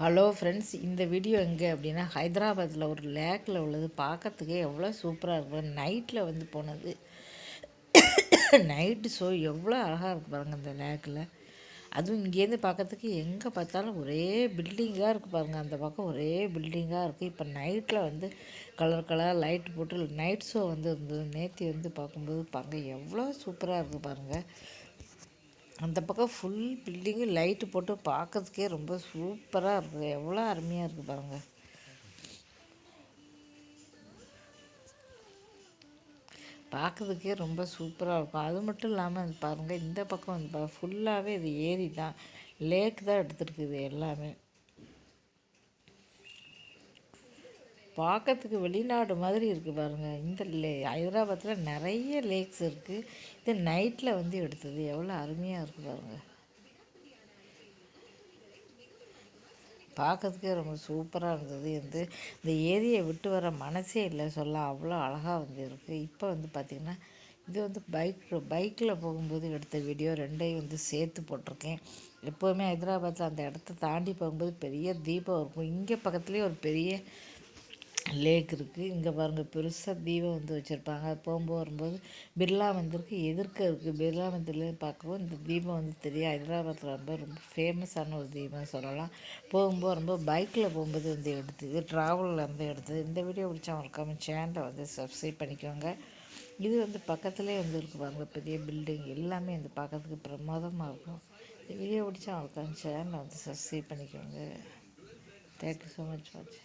Hello friends இந்த video எங்கே அப்படின்னா ஹைதராபாத்தில் ஒரு லேக்கில் உள்ளது. பார்க்கறதுக்கே எவ்வளோ சூப்பராக இருக்கும். நைட்டில் வந்து போனது. நைட்டு ஷோ எவ்வளோ அழகாக இருக்கு பாருங்கள் அந்த லேக்கில் அதுவும் இங்கேருந்து பார்க்கறதுக்கு எங்கே பார்த்தாலும் ஒரே பில்டிங்காக இருக்குது பாருங்கள் அந்த பக்கம் ஒரே பில்டிங்காக இருக்குது இப்போ நைட்டில் வந்து கலர் கலர் லைட் போட்டு நைட் ஷோ வந்து இருந்தது. நேற்று வந்து பார்க்கும்போது பாருங்கள் எவ்வளோ சூப்பராக இருக்குது பாருங்கள் அந்த பக்கம் ஃபுல் பில்டிங்கு லைட்டு போட்டு பார்க்கறதுக்கே ரொம்ப சூப்பராக இருக்குது எவ்வளோ அருமையாக இருக்குது பாருங்கள் பார்க்குறதுக்கே ரொம்ப சூப்பராக இருக்கும். அது மட்டும் இல்லாமல் பாருங்கள் இந்த பக்கம் வந்து ஃபுல்லாகவே இது ஏரி தான் லேக் தான் எடுத்துருக்குது எல்லாமே. பார்க்கறதுக்கு வெளிநாடு மாதிரி இருக்குது பாருங்கள் இந்த லே ஹைதராபாத்தில் நிறைய லேக்ஸ் இருக்குது இது நைட்டில் வந்து எடுத்தது. எவ்வளோ அருமையாக இருக்குது பாருங்கள் பார்க்கறதுக்கே ரொம்ப சூப்பராக இருந்தது. வந்து இந்த ஏரியை விட்டு வர மனசே இல்லை சொல்ல. அவ்வளோ அழகாக வந்து இருக்குது இப்போ வந்து பார்த்திங்கன்னா இது வந்து பைக் பைக்கில் போகும்போது எடுத்த வீடியோ. ரெண்டையும் வந்து சேர்த்து போட்டிருக்கேன். எப்போவுமே ஹைதராபாத்தில் அந்த இடத்த தாண்டி போகும்போது பெரிய தீபம் இருக்கும். இங்கே பக்கத்துலேயே ஒரு பெரிய லேக் இருக்குது இங்கே பாருங்கள் பெருசாக தீபம் வந்து வச்சுருப்பாங்க. போகும்போது வரும்போது பிர்லா மந்திருக்கு எதிர்க்க இருக்குது பிர்லா மந்திரில் பார்க்கவும் இந்த தீபம் வந்து தெரியும் ஹைதராபாத்தில் ரொம்ப ரொம்ப ஃபேமஸான ஒரு தீபம் சொல்லலாம். போகும்போது ரொம்ப பைக்கில் போகும்போது வந்து எடுத்தது ட்ராவலில் வந்து எடுத்தது. இந்த வீடியோ பிடிச்சா மறக்காமல் சேனலை வந்து சப்ஸ்கிரைப் பண்ணிக்கோங்க. இது வந்து பக்கத்துலேயே வந்து இருக்கு பாருங்க பெரிய பில்டிங் எல்லாமே வந்து பார்க்கறதுக்கு பிரமாதமாக இருக்கும். இந்த வீடியோ பிடிச்சா மறக்காமல் சேனலை வந்து சப்ஸ்கிரைப் பண்ணிக்கோங்க. Thank you so much watch